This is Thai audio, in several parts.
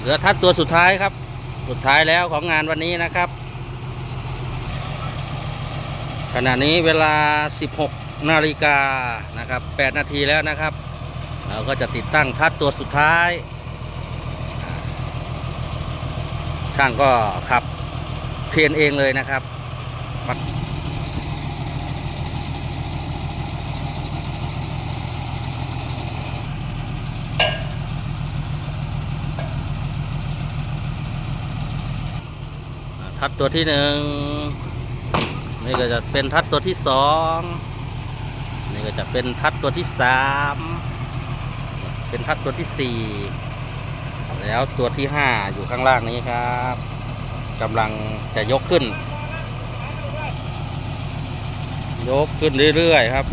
เหลือทัดตัวสุดท้ายครับ สุดท้ายแล้วของงานวันนี้นะครับ ขณะนี้เวลา 16 นาฬิกานะครับ 8 นาทีแล้วนะครับ เราก็จะติดตั้งทัดตัวสุดท้าย ช่างก็ขับเครนเองเลยนะครับ ทัดตัวที่หนึ่งนี่ก็จะเป็นทัดตัวที่สองนี่ก็จะเป็นทัดตัวที่สามเป็นทัดตัวที่สี่แล้วตัวที่ห้าอยู่ข้างล่างนี้ครับกำลังจะยกขึ้น ยกขึ้นเรื่อยๆครับ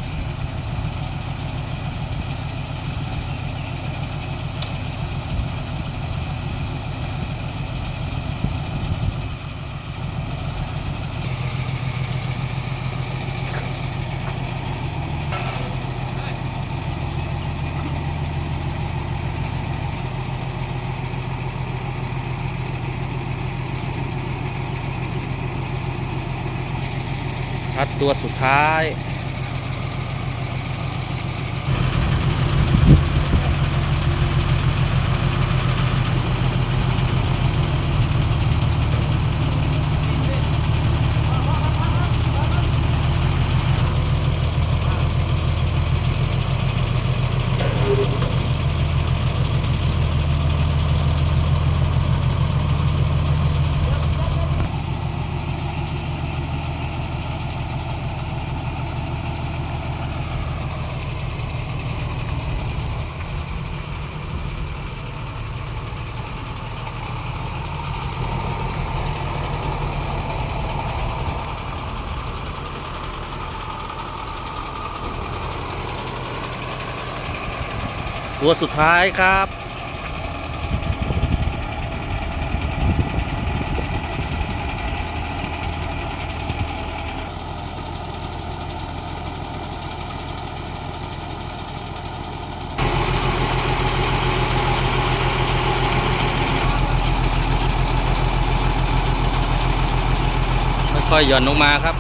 ทัดตัวสุดท้าย ตัวสุดท้ายครับ ค่อยๆหย่อนลงมาครับ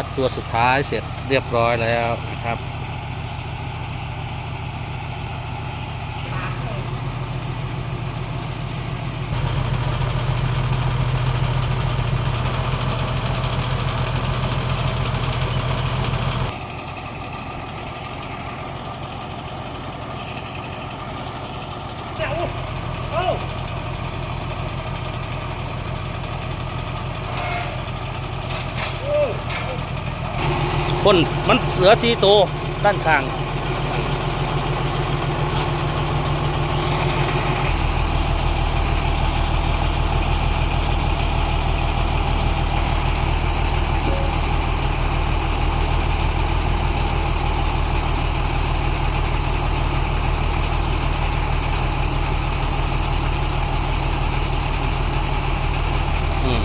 ัดตัวสุดท้ายเสร็จเรียบร้อยแล้วนะครับ คนมันเสือสีโตวด้านข้างอืม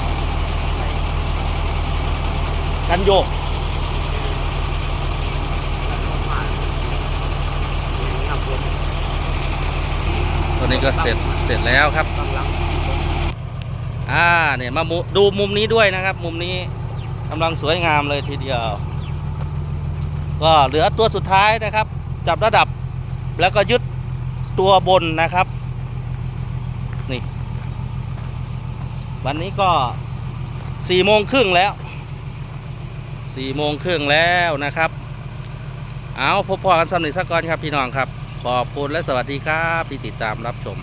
กันโยก ตัวนี้ก็เสร็จเสร็จแล้วครับ อ่าเนี่ยมาดูมุมนี้ด้วยนะครับ มุมนี้กำลังสวยงามเลยทีเดียว ก็เหลือตัวสุดท้ายนะครับ จับระดับแล้วก็ยึดตัวบนนะครับ นี่ วันนี้ก็สี่โมงครึ่งแล้วสี่โมงครึ่งแล้วนะครับ เอาพบพอกันสำหรับสักก่อนครับพี่น้องครับ ขอบคุณและสวัสดีครับที่ติดตามรับชม